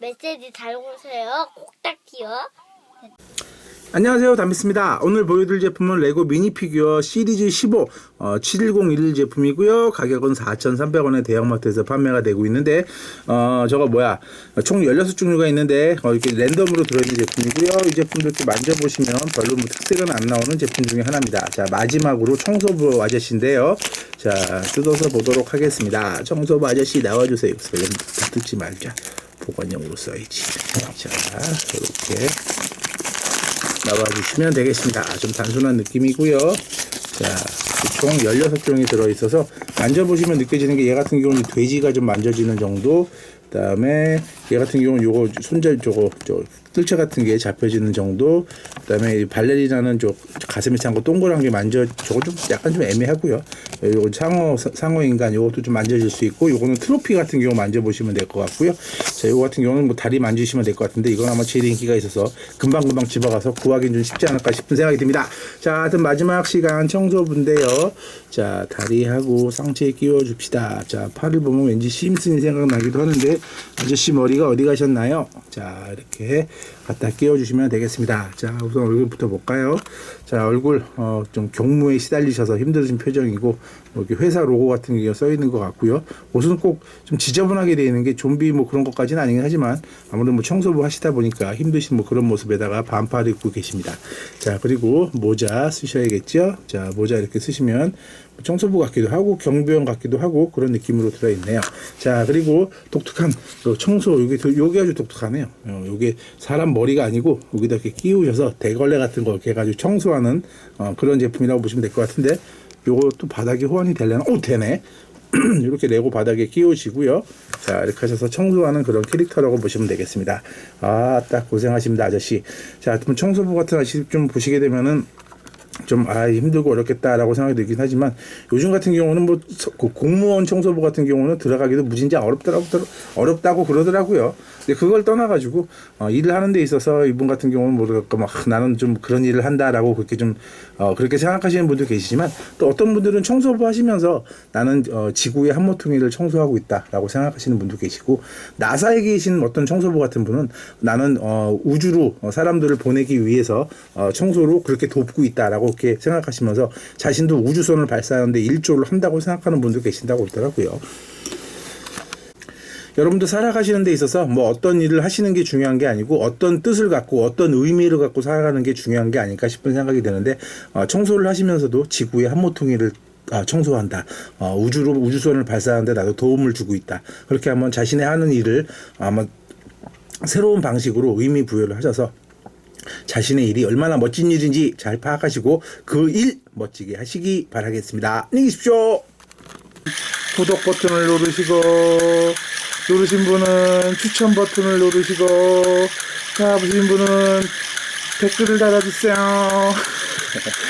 메시지 달고세요. 꼭딱지요. 안녕하세요. 담비스입니다. 오늘 보여드릴 제품은 레고 미니 피규어 시리즈 15 어, 71011 제품이고요. 가격은 4,300원에 대형마트에서 판매가 되고 있는데 어 저거 뭐야? 총 16종류가 있는데 어, 이렇게 랜덤으로 들어있는 제품이고요. 이 제품도 이렇게 만져보시면 별로 뭐 특색은 안 나오는 제품 중에 하나입니다. 자 마지막으로 청소부 아저씨인데요. 자 뜯어서 보도록 하겠습니다. 청소부 아저씨 나와주세요. 뜯지 말자 보관용으로 써야지 자 이렇게 나와주시면 되겠습니다. 좀 단순한 느낌이고요. 자, 총 16종이 들어있어서 만져보시면 느껴지는 게 얘 같은 경우는 돼지가 좀 만져지는 정도 그 다음에 얘 같은 경우는 요거 손절 저거 저 뜰채 같은 게 잡혀지는 정도. 그 다음에 발레리나는 저 가슴에 찬 거 동그란 게 만져 저거 좀 약간 좀 애매하고요. 요거 상어 상어 인간 요것도 좀 만져질 수 있고 요거는 트로피 같은 경우 만져보시면 될 것 같고요. 자 요거 같은 경우는 뭐 다리 만지시면 될 것 같은데 이건 아마 제일 인기가 있어서 금방금방 집어가서 구하기는 좀 쉽지 않을까 싶은 생각이 듭니다. 자 하여튼 마지막 시간 청소부인데요. 자 다리하고 상체에 끼워 줍시다. 자 팔을 보면 왠지 심슨이 생각나기도 하는데 아저씨 머리가 어디 가셨나요? 자 이렇게 갖다 끼워 주시면 되겠습니다. 자 우선 얼굴부터 볼까요? 자 얼굴 어, 좀 경무에 시달리셔서 힘드신 표정이고 뭐 이렇게 회사 로고 같은 게 써 있는 것 같고요. 옷은 꼭 좀 지저분하게 되어 있는 게 좀비 뭐 그런 것까지는 아니긴 하지만 아무래도 뭐 청소부 하시다 보니까 힘드신 뭐 그런 모습에다가 반팔 입고 계십니다. 자 그리고 모자 쓰셔야겠죠? 자 모자 이렇게 쓰시면 청소부 같기도 하고 경비원 같기도 하고 그런 느낌으로 들어있네요. 자 그리고 독특한 그 청소 요게 요게 아주 독특하네요. 어, 요게 사람 머리가 아니고 여기다 이렇게 끼우셔서 대걸레 같은 거 이렇게 해가지고 청소하는 어, 그런 제품이라고 보시면 될 것 같은데 요것도 바닥에 호환이 되려나? 오 되네. 이렇게 레고 바닥에 끼우시고요. 자, 이렇게 하셔서 청소하는 그런 캐릭터라고 보시면 되겠습니다. 아, 딱 고생하십니다, 아저씨. 자, 그럼 청소부 같은 아저씨 좀 보시게 되면은 좀 아 힘들고 어렵겠다라고 생각이 들긴 하지만 요즘 같은 경우는 뭐 서- 그 공무원 청소부 같은 경우는 들어가기도 무진장 어렵더라고 어렵다고 그러더라고요. 근데 그걸 떠나가지고 어, 일을 하는 데 있어서 이분 같은 경우는 뭐랄까 막 나는 좀 그런 일을 한다라고 그렇게 좀 어, 그렇게 생각하시는 분도 계시지만 또 어떤 분들은 청소부 하시면서 나는 어, 지구의 한 모퉁이를 청소하고 있다라고 생각하시는 분도 계시고 나사에 계신 어떤 청소부 같은 분은 나는 어, 우주로 어, 사람들을 보내기 위해서 어, 청소로 그렇게 돕고 있다라고 이렇게 생각하시면서 자신도 우주선을 발사하는데 일조를 한다고 생각하는 분도 계신다고 그러더라고요. 여러분도 살아가시는 데 있어서 뭐 어떤 일을 하시는 게 중요한 게 아니고 어떤 뜻을 갖고 어떤 의미를 갖고 살아가는 게 중요한 게 아닐까 싶은 생각이 드는데 어, 청소를 하시면서도 지구의 한 모퉁이를 아, 청소한다. 어, 우주로 우주선을 발사하는데 나도 도움을 주고 있다. 그렇게 한번 자신의 하는 일을 아마 새로운 방식으로 의미 부여를 하셔서 자신의 일이 얼마나 멋진 일인지 잘 파악하시고 그 일 멋지게 하시기 바라겠습니다. 안녕히 계십시오. 구독 버튼을 누르시고 누르신 분은 추천 버튼을 누르시고 다 보신 분은 댓글을 달아주세요.